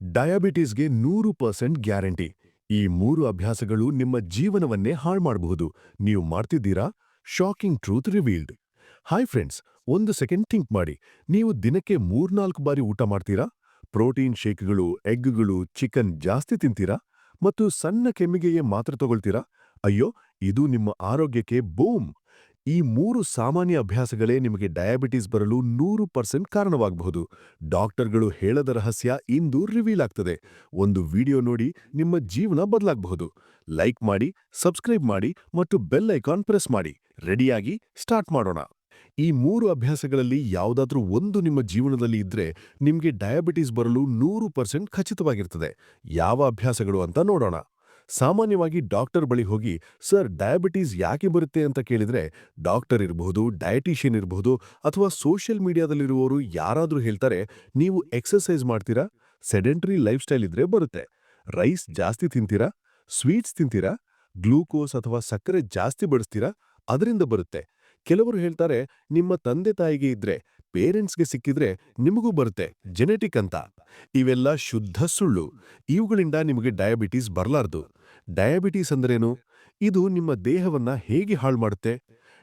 ಡಯಾಬಿಟೀಸ್ಗೆ ನೂರು percent guarantee. ಈ ಮೂರು ಅಭ್ಯಾಸಗಳು ನಿಮ್ಮ ಜೀವನವನ್ನೇ ಹಾಳು ಮಾಡಬಹುದು. ನೀವು ಮಾಡ್ತಿದ್ದೀರಾ? Shocking truth revealed. Hi friends, ಒಂದು ಸೆಕೆಂಡ್ ಥಿಂಕ್ ಮಾಡಿ. ನೀವು ದಿನಕ್ಕೆ ಮೂರ್ನಾಲ್ಕು ಬಾರಿ ಊಟ ಮಾಡ್ತೀರಾ? ಪ್ರೋಟೀನ್ ಶೇಕ್ಗಳು ಎಗ್ಗಳು ಚಿಕನ್ ಜಾಸ್ತಿ ತಿಂತೀರಾ? ಮತ್ತು ಸಣ್ಣ ಕೆಮ್ಮಿಗೆಯೇ ಮಾತ್ರ ತಗೊಳ್ತೀರಾ? ಅಯ್ಯೋ, ಇದು ನಿಮ್ಮ ಆರೋಗ್ಯಕ್ಕೆ ಬೂಮ್! ಈ ಮೂರು ಸಾಮಾನ್ಯ ಅಭ್ಯಾಸಗಳೇ ನಿಮಗೆ ಡಯಾಬಿಟಿಸ್ ಬರಲು ನೂರು ಪರ್ಸೆಂಟ್ ಕಾರಣವಾಗಬಹುದು. ಡಾಕ್ಟರ್ಗಳು ಹೇಳದ ರಹಸ್ಯ ಇಂದು ರಿವೀಲ್ ಆಗ್ತದೆ. ಒಂದು ವಿಡಿಯೋ ನೋಡಿ ನಿಮ್ಮ ಜೀವನ ಬದಲಾಗಬಹುದು. ಲೈಕ್ ಮಾಡಿ, ಸಬ್ಸ್ಕ್ರೈಬ್ ಮಾಡಿ ಮತ್ತು ಬೆಲ್ ಐಕಾನ್ ಪ್ರೆಸ್ ಮಾಡಿ. ರೆಡಿಯಾಗಿ ಸ್ಟಾರ್ಟ್ ಮಾಡೋಣ. ಈ ಮೂರು ಅಭ್ಯಾಸಗಳಲ್ಲಿ ಯಾವುದಾದ್ರೂ ಒಂದು ನಿಮ್ಮ ಜೀವನದಲ್ಲಿ ಇದ್ರೆ ನಿಮಗೆ ಡಯಾಬಿಟಿಸ್ ಬರಲು ನೂರು ಪರ್ಸೆಂಟ್ ಖಚಿತವಾಗಿರ್ತದೆ. ಯಾವ ಅಭ್ಯಾಸಗಳು ಅಂತ ನೋಡೋಣ. ಸಾಮಾನ್ಯವಾಗಿ ಡಾಕ್ಟರ್ ಬಳಿ ಹೋಗಿ, ಸರ್, ಡಯಾಬಿಟೀಸ್ ಯಾಕೆ ಬರುತ್ತೆ ಅಂತ ಕೇಳಿದ್ರೆ, ಡಾಕ್ಟರ್ ಇರಬಹುದು ಡಯಟಿಷಿಯನ್ ಇರಬಹುದು ಅಥವಾ ಸೋಷಿಯಲ್ ಮೀಡಿಯಾದಲ್ಲಿರುವವರು ಯಾರಾದರೂ ಹೇಳ್ತಾರೆ, ನೀವು ಎಕ್ಸರ್ಸೈಸ್ ಮಾಡ್ತೀರಾ? ಸೆಡೆಂಟ್ರಿ ಲೈಫ್ ಸ್ಟೈಲ್ ಇದ್ರೆ ಬರುತ್ತೆ. ರೈಸ್ ಜಾಸ್ತಿ ತಿಂತೀರಾ? ಸ್ವೀಟ್ಸ್ ತಿಂತೀರಾ? ಗ್ಲೂಕೋಸ್ ಅಥವಾ ಸಕ್ಕರೆ ಜಾಸ್ತಿ ಬಳಸ್ತೀರಾ ಅದರಿಂದ ಬರುತ್ತೆ. ಕೆಲವರು ಹೇಳ್ತಾರೆ, ನಿಮ್ಮ ತಂದೆ ತಾಯಿಗೆ ಇದ್ರೆ, ಪೇರೆಂಟ್ಸ್ಗೆ ಸಿಕ್ಕಿದ್ರೆ ನಿಮಗೂ ಬರುತ್ತೆ, ಜೆನೆಟಿಕ್ ಅಂತ. ಇವೆಲ್ಲ ಶುದ್ಧ ಸುಳ್ಳು. ಇವುಗಳಿಂದ ನಿಮಗೆ ಡಯಾಬಿಟೀಸ್ ಬರಲಾರ್ದು. ಡಯಾಬಿಟೀಸ್ ಅಂದ್ರೇನು? ಇದು ನಿಮ್ಮ ದೇಹವನ್ನ ಹೇಗೆ ಹಾಳು ಮಾಡುತ್ತೆ?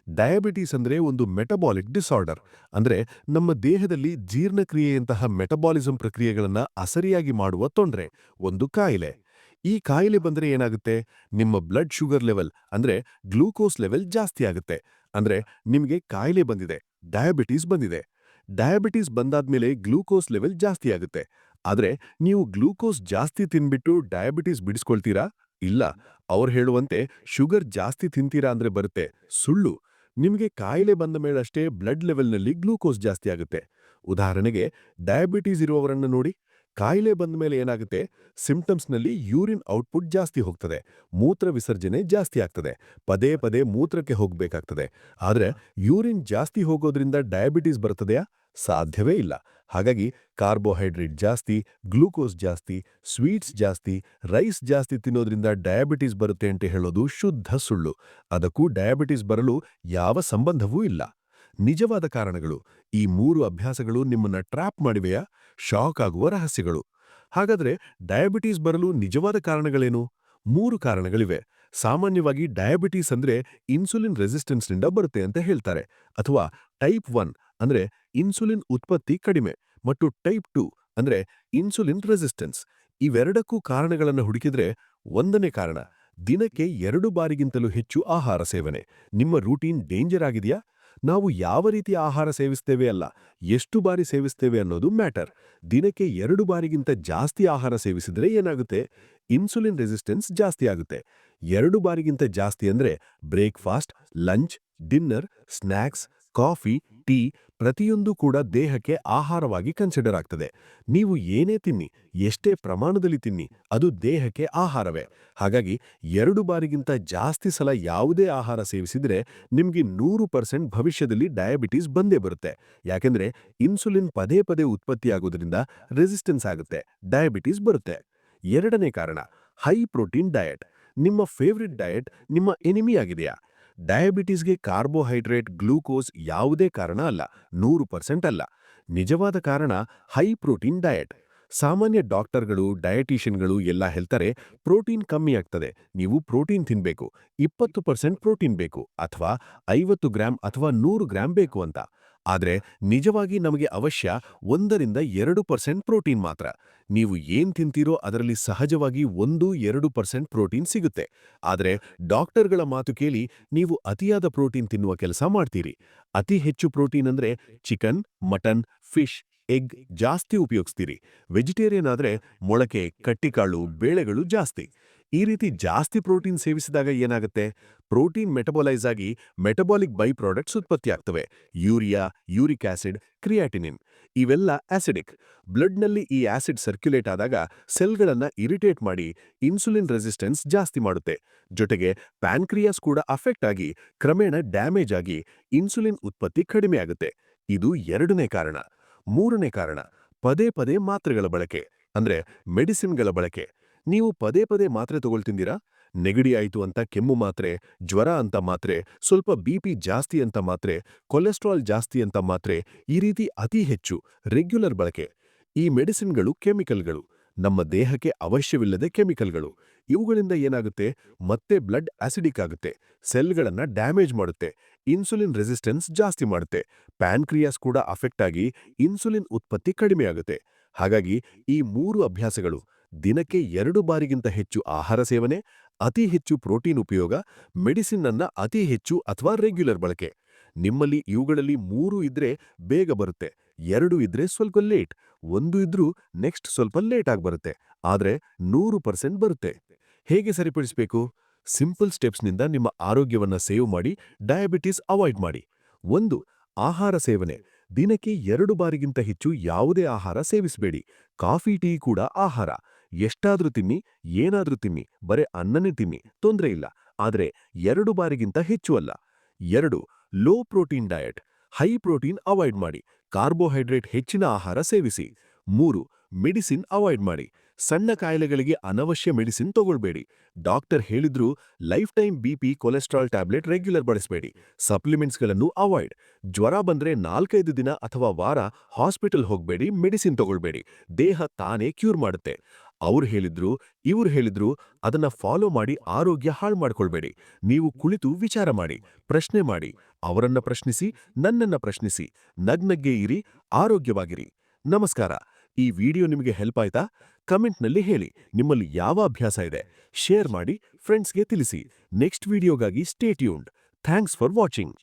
ಡಯಾಬಿಟೀಸ್ ಅಂದ್ರೆ ಒಂದು ಮೆಟಬಾಲಿಕ್ ಡಿಸಾರ್ಡರ್. ಅಂದ್ರೆ ನಮ್ಮ ದೇಹದಲ್ಲಿ ಜೀರ್ಣಕ್ರಿಯೆಯಂತಹ ಮೆಟಬಾಲಿಸಂ ಪ್ರಕ್ರಿಯೆಗಳನ್ನ ಅಸರಿಯಾಗಿ ಮಾಡುವ ತೊಂದರೆ, ಒಂದು ಕಾಯಿಲೆ. ಈ ಕಾಯಿಲೆ ಬಂದ್ರೆ ಏನಾಗುತ್ತೆ? ನಿಮ್ಮ ಬ್ಲಡ್ ಶುಗರ್ ಲೆವೆಲ್, ಅಂದ್ರೆ ಗ್ಲೂಕೋಸ್ ಲೆವೆಲ್ ಜಾಸ್ತಿ ಆಗುತ್ತೆ. ಅಂದ್ರೆ ನಿಮಗೆ ಕಾಯಿಲೆ ಬಂದಿದೆ, ಡಯಾಬಿಟೀಸ್ ಬಂದಿದೆ. ಡಯಾಬಿಟೀಸ್ ಬಂದಾದ್ಮೇಲೆ ಗ್ಲೂಕೋಸ್ ಲೆವೆಲ್ ಜಾಸ್ತಿ ಆಗುತ್ತೆ. ಆದ್ರೆ ನೀವು ಗ್ಲೂಕೋಸ್ ಜಾಸ್ತಿ ತಿನ್ಬಿಟ್ಟು ಡಯಾಬಿಟೀಸ್ ಬಿಡಿಸ್ಕೊಳ್ತೀರಾ? ಇಲ್ಲ, ಅವ್ರು ಹೇಳುವಂತೆ ಶುಗರ್ ಜಾಸ್ತಿ ತಿಂತೀರಾ ಅಂದ್ರೆ ಬರುತ್ತೆ. ಸುಳ್ಳು. ನಿಮಗೆ ಕಾಯಿಲೆ ಬಂದ ಮೇಲಷ್ಟೇ ಬ್ಲಡ್ ಲೆವೆಲ್ನಲ್ಲಿ ಗ್ಲೂಕೋಸ್ ಜಾಸ್ತಿ ಆಗುತ್ತೆ. ಉದಾಹರಣೆಗೆ, ಡಯಾಬಿಟೀಸ್ ಇರುವವರನ್ನು ನೋಡಿ. ಕಾಯಿಲೆ ಬಂದ ಮೇಲೆ ಏನಾಗುತ್ತೆ? ಸಿಂಪ್ಟಮ್ಸ್ನಲ್ಲಿ ಯೂರಿನ್ ಔಟ್ಪುಟ್ ಜಾಸ್ತಿ ಹೋಗ್ತದೆ. ಮೂತ್ರ ವಿಸರ್ಜನೆ ಜಾಸ್ತಿ ಆಗ್ತದೆ. ಪದೇ ಪದೇ ಮೂತ್ರಕ್ಕೆ ಹೋಗಬೇಕಾಗ್ತದೆ. ಆದರೆ, ಯೂರಿನ್ ಜಾಸ್ತಿ ಹೋಗೋದ್ರಿಂದ ಡಯಾಬಿಟೀಸ್ ಬರ್ತದೆಯಾ? ಸಾಧ್ಯವೇ ಇಲ್ಲ. ಹಾಗಾಗಿ ಕಾರ್ಬೋಹೈಡ್ರೇಟ್ ಜಾಸ್ತಿ, ಗ್ಲೂಕೋಸ್ ಜಾಸ್ತಿ, ಸ್ವೀಟ್ಸ್ ಜಾಸ್ತಿ, ರೈಸ್ ಜಾಸ್ತಿ ತಿನ್ನೋದ್ರಿಂದ ಡಯಾಬಿಟೀಸ್ ಬರುತ್ತೆ ಅಂತ ಹೇಳೋದು ಶುದ್ಧ ಸುಳ್ಳು. ಅದಕ್ಕೂ ಡಯಾಬಿಟೀಸ್ ಬರಲು ಯಾವ ಸಂಬಂಧವೂ ಇಲ್ಲ. ನಿಜವಾದ ಕಾರಣಗಳು, ಈ ಮೂರು ಅಭ್ಯಾಸಗಳು ನಿಮ್ಮನ್ನ ಟ್ರ್ಯಾಪ್ ಮಾಡಿವೆಯಾ? ಶಾಕ್ ಆಗುವ ರಹಸ್ಯಗಳು. ಹಾಗಾದ್ರೆ ಡಯಾಬಿಟೀಸ್ ಬರಲು ನಿಜವಾದ ಕಾರಣಗಳೇನು? ಮೂರು ಕಾರಣಗಳಿವೆ. ಸಾಮಾನ್ಯವಾಗಿ ಡಯಾಬಿಟೀಸ್ ಅಂದ್ರೆ ಇನ್ಸುಲಿನ್ ರೆಸಿಸ್ಟೆನ್ಸ್ನಿಂದ ಬರುತ್ತೆ ಅಂತ ಹೇಳ್ತಾರೆ. ಅಥವಾ ಟೈಪ್ ಒನ್ ಅಂದ್ರೆ ಇನ್ಸುಲಿನ್ ಉತ್ಪತ್ತಿ ಕಡಿಮೆ ಮತ್ತು ಟೈಪ್ ಟು ಅಂದ್ರೆ ಇನ್ಸುಲಿನ್ ರೆಸಿಸ್ಟೆನ್ಸ್ ಇವೆರಡಕ್ಕೂ ಕಾರಣಗಳನ್ನು ಹುಡುಕಿದ್ರೆ ಒಂದನೇ ಕಾರಣ, ದಿನಕ್ಕೆ ಎರಡು ಬಾರಿಗಿಂತಲೂ ಹೆಚ್ಚು ಆಹಾರ ಸೇವನೆ. ನಿಮ್ಮ ರೂಟೀನ್ ಡೇಂಜರ್ ಆಗಿದೆಯಾ? ನಾವು ಯಾವ ರೀತಿ ಆಹಾರ ಸೇವಿಸ್ತೇವೆ ಅಲ್ಲ, ಎಷ್ಟು ಬಾರಿ ಸೇವಿಸ್ತೇವೆ ಅನ್ನೋದು ಮ್ಯಾಟರ್ ದಿನಕ್ಕೆ ಎರಡು ಬಾರಿಗಿಂತ ಜಾಸ್ತಿ ಆಹಾರ ಸೇವಿಸಿದ್ರೆ ಏನಾಗುತ್ತೆ? ಇನ್ಸುಲಿನ್ ರೆಸಿಸ್ಟೆನ್ಸ್ ಜಾಸ್ತಿ ಆಗುತ್ತೆ. ಎರಡು ಬಾರಿಗಿಂತ ಜಾಸ್ತಿ ಅಂದ್ರೆ breakfast lunch dinner snacks coffee tea ಪ್ರತಿಯೊಂದು ಕೂಡ ದೇಹಕ್ಕೆ ಆಹಾರವಾಗಿ ಕನ್ಸಿಡರ್ ಆಗ್ತದೆ. ನೀವು ಏನೇ ತಿನ್ನಿ, ಎಷ್ಟೇ ಪ್ರಮಾಣದಲ್ಲಿ ತಿನ್ನಿ, ಅದು ದೇಹಕ್ಕೆ ಆಹಾರವೇ. ಹಾಗಾಗಿ ಎರಡು ಬಾರಿಗಿಂತ ಜಾಸ್ತಿ ಸಲ ಯಾವುದೇ ಆಹಾರ ಸೇವಿಸಿದ್ರೆ ನಿಮಗೆ ನೂರು ಪರ್ಸೆಂಟ್ ಭವಿಷ್ಯದಲ್ಲಿ ಡಯಾಬಿಟೀಸ್ ಬಂದೇ ಬರುತ್ತೆ. ಯಾಕೆಂದರೆ ಇನ್ಸುಲಿನ್ ಪದೇ ಪದೇ ಉತ್ಪತ್ತಿಯಾಗೋದ್ರಿಂದ ರೆಸಿಸ್ಟೆನ್ಸ್ ಆಗುತ್ತೆ ಡಯಾಬಿಟೀಸ್ ಬರುತ್ತೆ. ಎರಡನೇ ಕಾರಣ ಹೈ ಪ್ರೋಟೀನ್ ಡಯಟ್ ನಿಮ್ಮ ಫೇವ್ರೆಟ್ ಡಯಟ್ ನಿಮ್ಮ ಎನಿಮಿ ಆಗಿದೆಯಾ? ಡಯಾಬಿಟೀಸ್ಗೆ ಕಾರ್ಬೋಹೈಡ್ರೇಟ್ ಗ್ಲೂಕೋಸ್ ಯಾವುದೇ ಕಾರಣ ಅಲ್ಲ, ನೂರು ಪರ್ಸೆಂಟ್ ಅಲ್ಲ. ನಿಜವಾದ ಕಾರಣ ಹೈ ಪ್ರೋಟೀನ್ ಡಯಟ್. ಸಾಮಾನ್ಯ ಡಾಕ್ಟರ್ಗಳು, ಡಯಟೀಷಿಯನ್ಗಳು ಎಲ್ಲ ಹೇಳ್ತಾರೆ, ಪ್ರೋಟೀನ್ ಕಮ್ಮಿ ಆಗ್ತದೆ, ನೀವು ಪ್ರೋಟೀನ್ ತಿನ್ಬೇಕು, ಇಪ್ಪತ್ತು ಪರ್ಸೆಂಟ್ ಪ್ರೋಟೀನ್ ಬೇಕು, ಅಥವಾ ಐವತ್ತು ಗ್ರಾಂ ಅಥವಾ ನೂರು ಗ್ರಾಂ ಬೇಕು ಅಂತ. ಆದರೆ ನಿಜವಾಗಿ ನಮಗೆ ಅವಶ್ಯ ಒಂದರಿಂದ ಎರಡು ಪರ್ಸೆಂಟ್ ಪ್ರೋಟೀನ್ ಮಾತ್ರ. ನೀವು ಏನ್ ತಿಂತೀರೋ ಅದರಲ್ಲಿ ಸಹಜವಾಗಿ ಒಂದು, ಎರಡು ಪರ್ಸೆಂಟ್ ಪ್ರೋಟೀನ್ ಸಿಗುತ್ತೆ. ಆದರೆ ಡಾಕ್ಟರ್ಗಳ ಮಾತು ಕೇಳಿ ನೀವು ಅತಿಯಾದ ಪ್ರೋಟೀನ್ ತಿನ್ನುವ ಕೆಲಸ ಮಾಡ್ತೀರಿ. ಅತಿ ಹೆಚ್ಚು ಪ್ರೋಟೀನ್ ಅಂದ್ರೆ ಚಿಕನ್, ಮಟನ್, ಫಿಶ್, ಎಗ್ ಜಾಸ್ತಿ ಉಪಯೋಗಿಸ್ತೀರಿ. ವೆಜಿಟೇರಿಯನ್ ಆದ್ರೆ ಮೊಳಕೆ, ಕಟ್ಟಿಕಾಳು, ಬೇಳೆಗಳು ಜಾಸ್ತಿ. ಈ ರೀತಿ ಜಾಸ್ತಿ ಪ್ರೋಟೀನ್ ಸೇವಿಸಿದಾಗ ಏನಾಗುತ್ತೆ? ಪ್ರೋಟೀನ್ ಮೆಟಬೊಲೈಸ್ ಆಗಿ ಮೆಟಬಾಲಿಕ್ ಬೈ ಪ್ರಾಡಕ್ಟ್ಸ್ ಉತ್ಪತ್ತಿಯಾಗ್ತವೆ. ಯೂರಿಯಾ, ಯೂರಿಕ್ ಆಸಿಡ್, ಕ್ರಿಯಾಟಿನಿನ್ ಇವೆಲ್ಲ ಆಸಿಡಿಕ್. ಬ್ಲಡ್ನಲ್ಲಿ ಈ ಆಸಿಡ್ ಸರ್ಕ್ಯುಲೇಟ್ ಆದಾಗ ಸೆಲ್ಗಳನ್ನು ಇರಿಟೇಟ್ ಮಾಡಿ ಇನ್ಸುಲಿನ್ ರೆಸಿಸ್ಟೆನ್ಸ್ ಜಾಸ್ತಿ ಮಾಡುತ್ತೆ. ಜೊತೆಗೆ ಪ್ಯಾನ್ಕ್ರಿಯಾಸ್ ಕೂಡ ಅಫೆಕ್ಟ್ ಆಗಿ ಕ್ರಮೇಣ ಡ್ಯಾಮೇಜ್ ಆಗಿ ಇನ್ಸುಲಿನ್ ಉತ್ಪತ್ತಿ ಕಡಿಮೆ ಆಗುತ್ತೆ. ಇದು ಎರಡನೇ ಕಾರಣ. ಮೂರನೇ ಕಾರಣ. ಪದೇ ಪದೇ ಮಾತ್ರೆಗಳ ಬಳಕೆ. ಅಂದ್ರೆ ಮೆಡಿಸಿನ್ಗಳ ಬಳಕೆ. ನೀವು ಪದೇ ಪದೇ ಮಾತ್ರೆ ತಗೊಳ್ತಿದ್ದೀರಾ? ನೆಗಡಿ ಆಯಿತು ಅಂತ ಕೆಮ್ಮು ಮಾತ್ರೆ, ಜ್ವರ ಅಂತ ಮಾತ್ರೆ, ಸ್ವಲ್ಪ ಬಿಪಿ ಜಾಸ್ತಿ ಅಂತ ಮಾತ್ರೆ, ಕೊಲೆಸ್ಟ್ರಾಲ್ ಜಾಸ್ತಿ ಅಂತ ಮಾತ್ರೆ, ಈ ರೀತಿ ಅತಿ ಹೆಚ್ಚು, ರೆಗ್ಯುಲರ್ ಬಳಕೆ. ಈ ಮೆಡಿಸಿನ್ಗಳು ಕೆಮಿಕಲ್ಗಳು. ನಮ್ಮ ದೇಹಕ್ಕೆ ಅವಶ್ಯವಿಲ್ಲದೆ ಕೆಮಿಕಲ್ಗಳು. ಇವುಗಳಿಂದ ಏನಾಗುತ್ತೆ? ಮತ್ತೆ ಬ್ಲಡ್ ಆಸಿಡಿಕ್ ಆಗುತ್ತೆ. ಸೆಲ್ಗಳನ್ನ ಡ್ಯಾಮೇಜ್ ಮಾಡುತ್ತೆ. ಇನ್ಸುಲಿನ್ ರೆಸಿಸ್ಟೆನ್ಸ್ ಜಾಸ್ತಿ ಮಾಡುತ್ತೆ. ಪ್ಯಾನ್ಕ್ರಿಯಾಸ್ ಕೂಡ ಅಫೆಕ್ಟ್ ಆಗಿ ಇನ್ಸುಲಿನ್ ಉತ್ಪತ್ತಿ ಕಡಿಮೆಯಾಗುತ್ತೆ ಹಾಗಾಗಿ ಈ ಮೂರು ಅಭ್ಯಾಸಗಳು ದಿನಕ್ಕೆ ಎರಡು ಬಾರಿಗಿಂತ ಹೆಚ್ಚು ಆಹಾರ ಸೇವನೆ, ಅತಿ ಹೆಚ್ಚು ಪ್ರೋಟೀನ್ ಉಪಯೋಗ ಮೆಡಿಸಿನ್ ಅನ್ನ ಅತಿ ಹೆಚ್ಚು ಅಥವಾ ರೆಗ್ಯುಲರ್ ಬಳಕೆ. ನಿಮ್ಮಲ್ಲಿ ಇವುಗಳಲ್ಲಿ ಮೂರು ಇದ್ರೆ ಬೇಗ ಬರುತ್ತೆ, ಎರಡು ಇದ್ರೆ ಸ್ವಲ್ಪ ಲೇಟ್, ಒಂದು ಇದ್ರೂ ನೆಕ್ಸ್ಟ್ ಸ್ವಲ್ಪ ಲೇಟ್ ಆಗಿ ಬರುತ್ತೆ, ಆದ್ರೆ ನೂರು ಪರ್ಸೆಂಟ್ ಬರುತ್ತೆ. ಹೇಗೆ ಸರಿಪಡಿಸಬೇಕು? ಸಿಂಪಲ್ ಸ್ಟೆಪ್ಸ್ನಿಂದ ನಿಮ್ಮ ಆರೋಗ್ಯವನ್ನ ಸೇವ್ ಮಾಡಿ, ಡಯಾಬಿಟಿಸ್ ಅವಾಯ್ಡ್ ಮಾಡಿ. ಒಂದು, ಆಹಾರ ಸೇವನೆ. ದಿನಕ್ಕೆ ಎರಡು ಬಾರಿಗಿಂತ ಹೆಚ್ಚು ಯಾವುದೇ ಆಹಾರ ಸೇವಿಸಬೇಡಿ. ಕಾಫಿ, ಟೀ ಕೂಡ ಆಹಾರ. ಎಷ್ಟಾದ್ರೂ ತಿನ್ನಿ, ಏನಾದ್ರೂ ತಿನ್ನಿ, ಬರೇ ಅನ್ನನೇ ತಿನ್ನಿ, ತೊಂದ್ರೆ ಇಲ್ಲ. ಆದರೆ ಎರಡು ಬಾರಿಗಿಂತ ಹೆಚ್ಚು ಅಲ್ಲ. ಎರಡು low protein diet high protein avoid ಮಾಡಿ ಕಾರ್ಬೋಹೈಡ್ರೇಟ್ ಹೆಚ್ಚಿನ ಆಹಾರ ಸೇವಿಸಿ. ಮೂರು ಮೆಡಿಸಿನ್ ಅವಾಯ್ಡ್ ಮಾಡಿ. ಸಣ್ಣ ಕಾಯಿಲೆಗಳಿಗೆ ಅನವಶ್ಯ ಮೆಡಿಸಿನ್ ತಗೊಳ್ಬೇಡಿ. ಡಾಕ್ಟರ್ ಹೇಳಿದ್ರು lifetime BP cholesterol tablet regular ಬಳಸಬೇಡಿ. ಸಪ್ಲಿಮೆಂಟ್ಸ್ಗಳನ್ನು ಅವಾಯ್ಡ್ ಜ್ವರ ಬಂದ್ರೆ ನಾಲ್ಕೈದು ದಿನ ಅಥವಾ ವಾರ ಹಾಸ್ಪಿಟಲ್ ಹೋಗಬೇಡಿ ಮೆಡಿಸಿನ್ ತಗೊಳ್ಬೇಡಿ. ದೇಹ ತಾನೇ ಕ್ಯೂರ್ ಮಾಡುತ್ತೆ. ಅವ್ರು ಹೇಳಿದ್ರು, ಇವ್ರು ಹೇಳಿದ್ರು, ಅದನ್ನ ಫಾಲೋ ಮಾಡಿ ಆರೋಗ್ಯ ಹಾಳು ಮಾಡ್ಕೊಳ್ಬೇಡಿ. ನೀವು ಕುಳಿತು ವಿಚಾರ ಮಾಡಿ, ಪ್ರಶ್ನೆ ಮಾಡಿ, ಅವರನ್ನ ಪ್ರಶ್ನಿಸಿ, ನನ್ನನ್ನ ಪ್ರಶ್ನಿಸಿ, ನಗ್ನಗ್ಗೆ ಇರಿ, ಆರೋಗ್ಯವಾಗಿರಿ. ನಮಸ್ಕಾರ. ಈ ವಿಡಿಯೋ ನಿಮಗೆ ಹೆಲ್ಪ್ ಆಯ್ತಾ? ಕಮೆಂಟ್ನಲ್ಲಿ ಹೇಳಿ. ನಿಮ್ಮಲ್ಲಿ ಯಾವ ಅಭ್ಯಾಸ ಇದೆ? ಶೇರ್ ಮಾಡಿ ಫ್ರೆಂಡ್ಸ್ಗೆ ತಿಳಿಸಿ. Next ವಿಡಿಯೋಗಾಗಿ stay tuned thanks for watching